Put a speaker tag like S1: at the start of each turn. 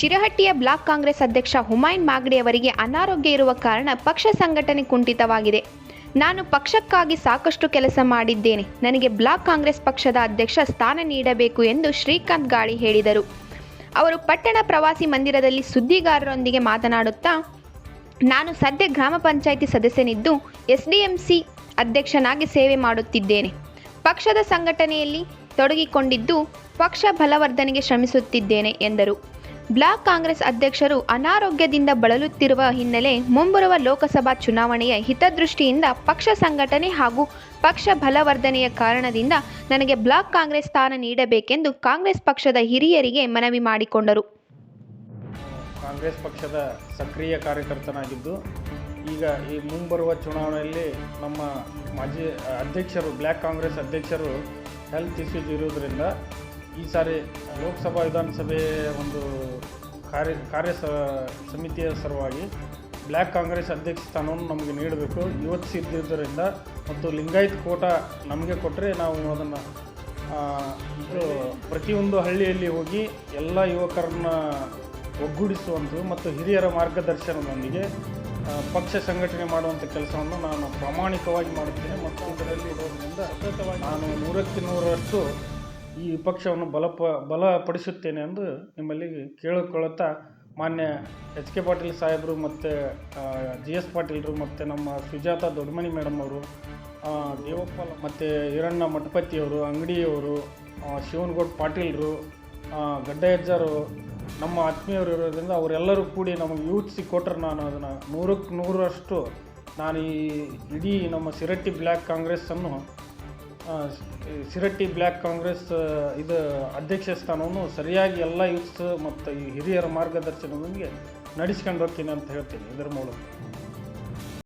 S1: ಶಿರಹಟ್ಟಿಯ block Congress ಅಧ್ಯಕ್ಷ ಹುಮಾಯೂನ್ ಮಾಗಡಿ ಅವರಿಗೆ ಅನಾರೋಗ್ಯ ಇರುವ ಕಾರಣ ಪಕ್ಷ ಸಂಘಟನೆ ಕುಂಠಿತವಾಗಿದೆ. ನಾನು ಪಕ್ಷಕ್ಕಾಗಿ ಸಾಕಷ್ಟು ಕೆಲಸ ಮಾಡಿದ್ದೇನೆ. ನನಗೆ ಬ್ಲಾಕ್ ಕಾಂಗ್ರೆಸ್ ಪಕ್ಷದ ಅಧ್ಯಕ್ಷ ಸ್ಥಾನ ನೀಡಬೇಕು ಎಂದು ಶ್ರೀಕಾಂತ್ ಗಾಳಿ ಹೇಳಿದರು. ಅವರು ಪಟ್ಟಣ ಪ್ರವಾಸಿ ಮಂದಿರದಲ್ಲಿ ಸುದ್ದಿಗಾರರೊಂದಿಗೆ ಮಾತನಾಡುತ್ತಾ, ನಾನು ಸದ್ಯ ಗ್ರಾಮ ಪಂಚಾಯಿತಿ ಸದಸ್ಯನಿದ್ದು ಎಸ್ ಡಿ ಎಂ ಸಿ ಅಧ್ಯಕ್ಷನಾಗಿ ಸೇವೆ ಮಾಡುತ್ತಿದ್ದೇನೆ. ಪಕ್ಷದ ಸಂಘಟನೆಯಲ್ಲಿ ತೊಡಗಿಕೊಂಡಿದ್ದು ಪಕ್ಷ ಬಲವರ್ಧನೆಗೆ ಶ್ರಮಿಸುತ್ತಿದ್ದೇನೆ ಎಂದರು. ಬ್ಲಾಕ್ ಕಾಂಗ್ರೆಸ್ ಅಧ್ಯಕ್ಷರು ಅನಾರೋಗ್ಯದಿಂದ ಬಳಲುತ್ತಿರುವ ಹಿನ್ನೆಲೆ ಮುಂಬರುವ ಲೋಕಸಭಾ ಚುನಾವಣೆಯ ಹಿತದೃಷ್ಟಿಯಿಂದ ಪಕ್ಷ ಸಂಘಟನೆ ಹಾಗೂ ಪಕ್ಷ ಬಲವರ್ಧನೆಯ ಕಾರಣದಿಂದ ನನಗೆ ಬ್ಲಾಕ್ ಕಾಂಗ್ರೆಸ್ ಸ್ಥಾನ ನೀಡಬೇಕೆಂದು ಕಾಂಗ್ರೆಸ್ ಪಕ್ಷದ ಹಿರಿಯರಿಗೆ ಮನವಿ ಮಾಡಿಕೊಂಡರು.
S2: ಕಾಂಗ್ರೆಸ್ ಪಕ್ಷದ ಸಕ್ರಿಯ ಕಾರ್ಯಕರ್ತನಾಗಿದ್ದು, ಈಗ ಈ ಮುಂಬರುವ ಚುನಾವಣೆಯಲ್ಲಿ ನಮ್ಮ ಮಾಜಿ ಅಧ್ಯಕ್ಷರು ಬ್ಲ್ಯಾಕ್ ಕಾಂಗ್ರೆಸ್ ಅಧ್ಯಕ್ಷರು ಹೆಲ್ತ್ ಇಶ್ಯೂಸ್ ಇರುವುದರಿಂದ ಈ ಸಾರಿ ಲೋಕಸಭಾ ವಿಧಾನಸಭೆ ಒಂದು ಕಾರ್ಯ ಕಾರ್ಯ ಸ ಸಮಿತಿಯ ಸಲುವಾಗಿ ಬ್ಲ್ಯಾಕ್ ಕಾಂಗ್ರೆಸ್ ಅಧ್ಯಕ್ಷ ಸ್ಥಾನವನ್ನು ನಮಗೆ ನೀಡಬೇಕು. ಇವತ್ತು ಮತ್ತು ಲಿಂಗಾಯತ್ ಕೋಟ ನಮಗೆ ಕೊಟ್ಟರೆ ನಾವು ಅದನ್ನು ಇದು ಪ್ರತಿಯೊಂದು ಹಳ್ಳಿಯಲ್ಲಿ ಹೋಗಿ ಎಲ್ಲ ಯುವಕರನ್ನ ಒಗ್ಗೂಡಿಸುವಂಥದ್ದು ಮತ್ತು ಹಿರಿಯರ ಮಾರ್ಗದರ್ಶನದೊಂದಿಗೆ ಪಕ್ಷ ಸಂಘಟನೆ ಮಾಡುವಂಥ ಕೆಲಸವನ್ನು ನಾನು ಪ್ರಾಮಾಣಿಕವಾಗಿ ಮಾಡುತ್ತೇನೆ. ಮತ್ತು ಇದರಲ್ಲಿ ಇರೋದ್ರಿಂದ ನಾನು ನೂರಕ್ಕೆ ನೂರರಷ್ಟು ಈ ಪಕ್ಷವನ್ನು ಬಲಪ, ಬಲಪಡಿಸುತ್ತೇನೆ ಎಂದು ನಿಮ್ಮಲ್ಲಿ ಕೇಳಿಕೊಳ್ಳುತ್ತಾ ಮಾನ್ಯ ಎಚ್ ಕೆ ಪಾಟೀಲ್ ಸಾಹೇಬರು ಮತ್ತು ಜಿ ಎಸ್ ಪಾಟೀಲರು ಮತ್ತು ನಮ್ಮ ಸುಜಾತ ದೊಡ್ಡಮನಿ ಮೇಡಮ್ ಅವರು ದೇವಪ್ಪ ಮತ್ತು ಈರಣ್ಣ ಮಠಪತಿಯವರು ಅಂಗಡಿಯವರು ಶಿವನಗೌಡ ಪಾಟೀಲ್ರು ಗಡ್ಡ ಗಡ್ಡಯಜ್ಜರು ನಮ್ಮ ಆತ್ಮೀಯರು ಇರೋದ್ರಿಂದ ಅವರೆಲ್ಲರೂ ಕೂಡಿ ನಮಗೆ ಯೂತ್ಸಿ ಕೊಟ್ಟರು ನಾನು ಅದನ್ನು ನೂರಕ್ಕೆ ನೂರರಷ್ಟು ನಾನು ಈ ಇಡೀ ನಮ್ಮ ಸಿರಟ್ಟಿ ಬ್ಲ್ಯಾಕ್ ಕಾಂಗ್ರೆಸ್ಸನ್ನು ಆ, ಸಿರಟ್ಟಿ ಬ್ಲ್ಯಾಕ್ ಕಾಂಗ್ರೆಸ್ ಇದು ಅಧ್ಯಕ್ಷ ಸ್ಥಾನವನ್ನು ಸರಿಯಾಗಿ ಎಲ್ಲ ಯೂತ್ಸ್ ಮತ್ತು ಈ ಹಿರಿಯರ ಮಾರ್ಗದರ್ಶನದೊಂದಿಗೆ ನಡೆಸ್ಕೊಂಡು ಹೋಗ್ತೀನಿ ಅಂತ ಹೇಳ್ತೀನಿ ಇದರ ಮೂಲಕ.